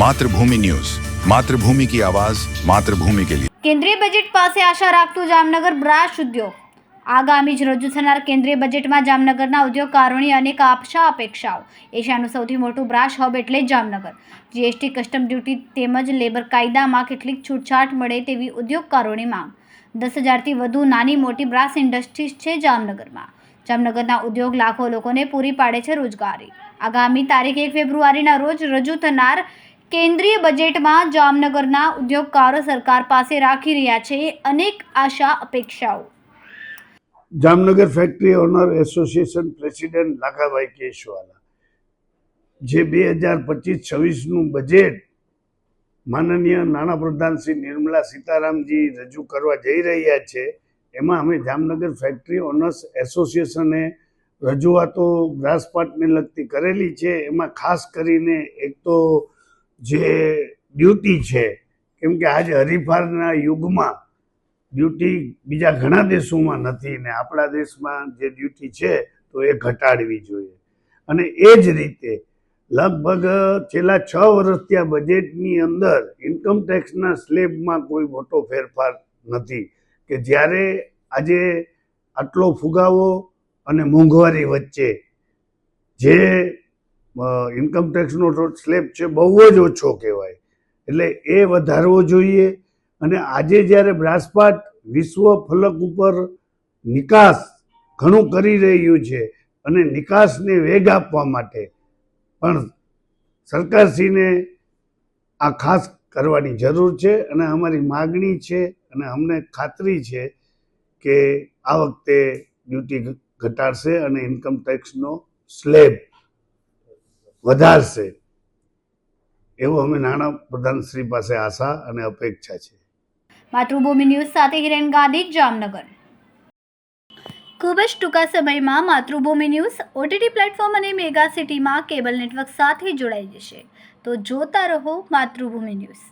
Mathrubhumi news. Mathrubhumi કી આવાજ, માતૃભૂમિ કે લીએ કેન્દ્રીય બજેટ પાસે આશા રાખતું જામનગર બ્રાશ ઉદ્યોગ. આગામી જ રજૂ થનાર કેન્દ્રીય બજેટમાં જામનગરના ઉદ્યોગકારોની અનેક આશા, અપેક્ષાઓ. એશિયાનું સૌથી મોટું બ્રાશ હબ એટલે જામનગર. જીએસટી, કસ્ટમ ડ્યુટી તેમજ લેબર કાયદામાં કેટલીક છૂટછાટ મળે તેવી ઉદ્યોગકારોની માંગ. દસ હજારથી વધુ નાની મોટી બ્રાસ ઇન્ડસ્ટ્રીઝ છે જામનગરમાં. જામનગરના ઉદ્યોગ લાખો લોકોને પૂરી પાડે છે રોજગારી. આગામી તારીખ એક ફેબ્રુઆરીના રોજ રજૂ થનાર કેન્દ્રીય બજેટમાં જામનગરના ઉદ્યોગકારો સરકાર પાસે રાખી રહ્યા છે અનેક આશા અપેક્ષાઓ. Jamnagar factory owner association president Lakhabhai Keshwala, જે બે હજાર પચીસ છવ્વીસનું બજેટ માનનીય નાણાપ્રધાન શ્રી નિર્મલા સીતારામજી રજૂ કરવા જઈ રહ્યા છે, એમાં અમે જામનગર ફેક્ટરી ઓનર્સ એસોસિએશને રજૂઆતો ગ્રાસપાટને લગતી કરેલી છે, એમાં ખાસ કરીને એક તો જે ડ્યુટી છે, કેમ કે આજે હરીફારના યુગમાં ડ્યુટી બીજા ઘણા દેશોમાં નથી ને આપણા દેશમાં જે ડ્યુટી છે તો એ ઘટાડવી જોઈએ. અને એ જ રીતે લગભગ છેલ્લા છ વર્ષથી આ બજેટની અંદર ઇન્કમ ટેક્સના સ્લેબમાં કોઈ મોટો ફેરફાર નથી કે જ્યારે આજે આટલો ફુગાવો અને મોંઘવારી વચ્ચે જે ઇન્કમ ટેક્સનો સ્લેબ છે, બહુ જ ઓછો કહેવાય. એટલે એ વધારવો જોઈએ અને આજે જ્યારે બ્રાસપાટ વિશ્વ ફલક ઉપર નિકાસ ઘણું કરી રહ્યું છે અને નિકાસને વેગ આપવા માટે પણ સરકારશ્રીને આ ખાસ કરવાની જરૂર છે અને અમારી માગણી છે અને અમને ખાતરી છે કે આ વખતે ડ્યુટી ઘટાડશે અને ઇન્કમ ટેક્સનો સ્લેબ વધારશે. એવું અમે નાણાં પ્રધાનશ્રી પાસે આશા અને અપેક્ષા છે. માતૃભૂમિ ન્યૂઝ સાથે હિરેન ગાંધી, જામનગર. ખૂબ જ ટૂંકા સમયમાં માતૃભૂમિ ન્યૂઝ ઓટીટી પ્લેટફોર્મ અને મેગા સિટીમાં કેબલ નેટવર્ક સાથે જોડાઈ જશે. તો જોતા રહો માતૃભૂમિ ન્યૂઝ.